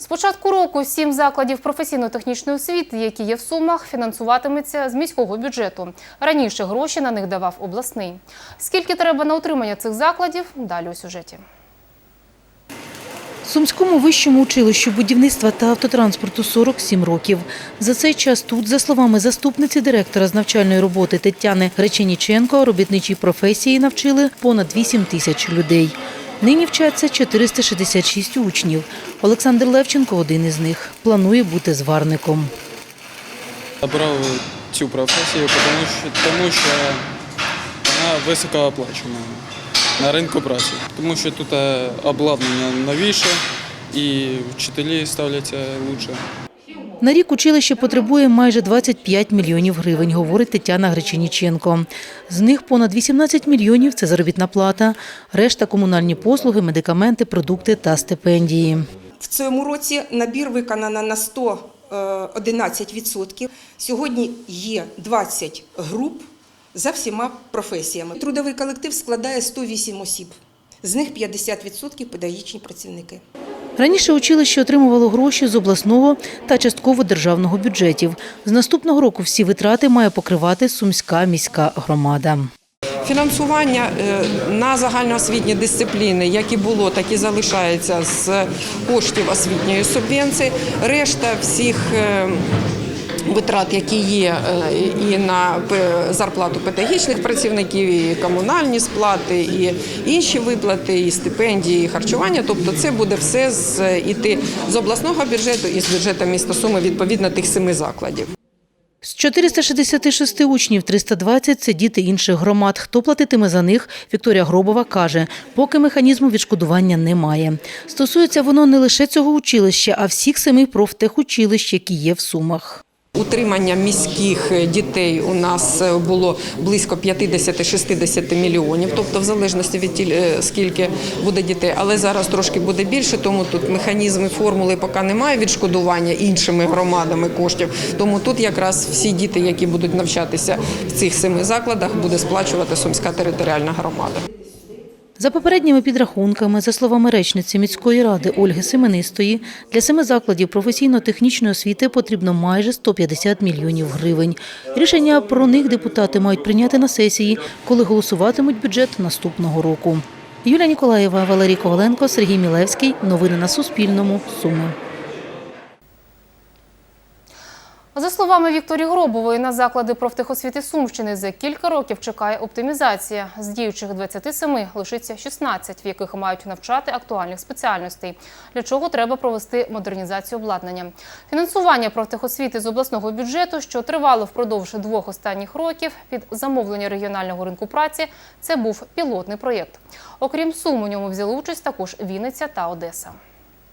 З початку року сім закладів професійно-технічної освіти, які є в Сумах, фінансуватиметься з міського бюджету. Раніше гроші на них давав обласний. Скільки треба на утримання цих закладів? Далі у сюжеті. Сумському вищому училищу будівництва та автотранспорту 47 років. За цей час тут, за словами заступниці директора з навчальної роботи Тетяни Греченіченко, робітничій професії навчили понад 8 тисяч людей. Нині вчаться 466 учнів. Олександр Левченко один із них. Планує бути зварником. Обрав цю професію, тому що, тому що вона високооплачувана на ринку праці. Тому що тут е, обладнання новіше і вчителі ставляться краще. На рік училище потребує майже 25 мільйонів гривень, говорить Тетяна Греченіченко. З них понад 18 мільйонів – це заробітна плата, решта – комунальні послуги, медикаменти, продукти та стипендії. В цьому році набір виконано на 111%. Сьогодні є 20 груп за всіма професіями. Трудовий колектив складає 108 осіб. З них 50% педагогічні працівники. Раніше училище отримувало гроші з обласного та частково державного бюджетів. З наступного року всі витрати має покривати Сумська міська громада. Фінансування е, на загальноосвітні дисципліни, як і було, так і залишається з коштів освітньої субвенції. Решта всіх е, витрат, які є е, і на зарплату педагогічних працівників, і комунальні сплати, і інші виплати, і стипендії, і харчування. Тобто це буде все з іти з обласного бюджету і з бюджету міста Суми відповідно тих семи закладів. З 466 учнів 320 – це діти інших громад. Хто платитиме за них, Вікторія Гробова каже, поки механізму відшкодування немає. Стосується воно не лише цього училища, а всіх семи профтехучилищ, які є в Сумах. Утримання міських дітей у нас було близько 50-60 мільйонів, тобто в залежності від тіль- е, скільки буде дітей. Але зараз трошки буде більше, тому тут механізми формули поки немає відшкодування іншими громадами коштів. Тому тут якраз всі діти, які будуть навчатися в цих семи закладах, буде сплачувати Сумська територіальна громада. За попередніми підрахунками, за словами речниці міської ради Ольги Семенистої, для семи закладів професійно-технічної освіти потрібно майже 150 мільйонів гривень. Рішення про них депутати мають прийняти на сесії, коли голосуватимуть бюджет наступного року. Юлія Ніколаєва, Валерій Коваленко, Сергій Мілевський. Новини на Суспільному. Суми. За словами Вікторії Гробової, на заклади профтехосвіти Сумщини за кілька років чекає оптимізація. З діючих 27 лишиться 16, в яких мають навчати актуальних спеціальностей. Для чого треба провести модернізацію обладнання. Фінансування профтехосвіти з обласного бюджету, що тривало впродовж двох останніх років під замовлення регіонального ринку праці, це був пілотний проєкт. Окрім Сум, у ньому взяли участь також Вінниця та Одеса.